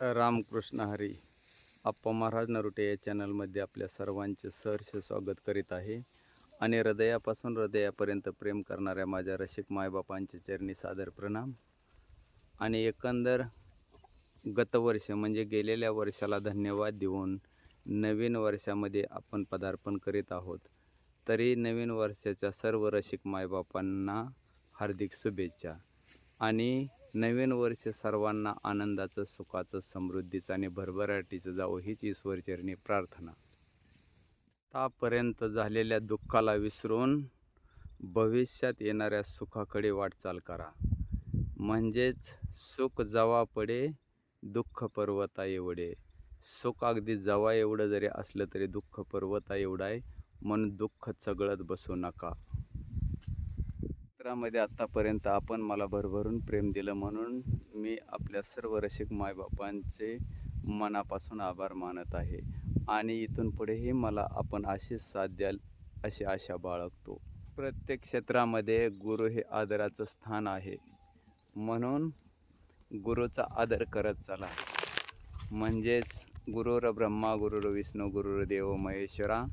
रामकृष्ण हरी आप्पा महाराज नरुटे या चॅनलमध्ये आपल्या सर्वांचे सहर्ष स्वागत करीत आहे. आणि हृदयापासून हृदयापर्यंत प्रेम करणाऱ्या माझ्या रसिक मायबापांचे चरणी सादर प्रणाम. आणि एकंदर गतवर्ष म्हणजे गेलेल्या वर्षाला धन्यवाद देऊन नवीन वर्षामध्ये आपण पदार्पण करीत आहोत. तरी नवीन वर्षाच्या सर्व रसिक मायबापांना हार्दिक शुभेच्छा. आणि नवीन वर्ष सर्वांना आनंदाचं सुखाचं समृद्धीचं आणि भरभराटीचं जावं हीच ईश्वरचरणी प्रार्थना. आतापर्यंत झालेल्या दुःखाला विसरून भविष्यात येणाऱ्या सुखाकडे वाटचाल करा. म्हणजेच सुख जवा पडे दुःख पर्वता एवढे. सुख अगदी जवा एवढं जरी असलं तरी दुःख पर्वता एवढं आहे. म्हणून दुःख चगळत बसू नका. चक्रामध्ये आत्तापर्यंत आपण मला भरभरून प्रेम दिलं म्हणून मी आपल्या सर्व रसिक मायबापांचे मनापासून आभार मानत आहे. आणि इथून पुढेही मला आपण अशीच साथ द्याल अशी आशा बाळगतो. प्रत्येक क्षेत्रामध्ये गुरु हे आदराचं स्थान आहे. म्हणून गुरुचा आदर करत चला. म्हणजेच गुरुर ब्रह्मा गुरुर विष्णू गुरुर देव महेश्वरा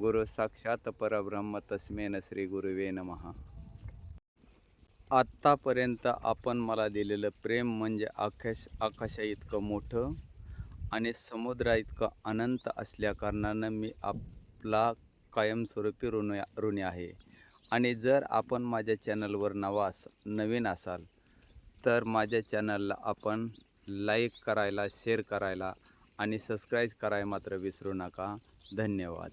गुरु साक्षात परब्रह्म तस्मेन श्री गुरुवे नमहा आत्तापर्यंत आपण मला दिलेलं प्रेम म्हणजे आकाश आकाशा इतकं मोठं आणि समुद्रा इतकं अनंत असल्याकारणानं मी आपला कायमस्वरूपी ऋण ऋणी आहे. आणि जर आपण माझ्या चॅनलवर नवा अस नवीन असाल तर माझ्या चॅनलला आपण लाईक करायला शेअर करायला आणि सबस्क्राईब करायला मात्र विसरू नका. धन्यवाद.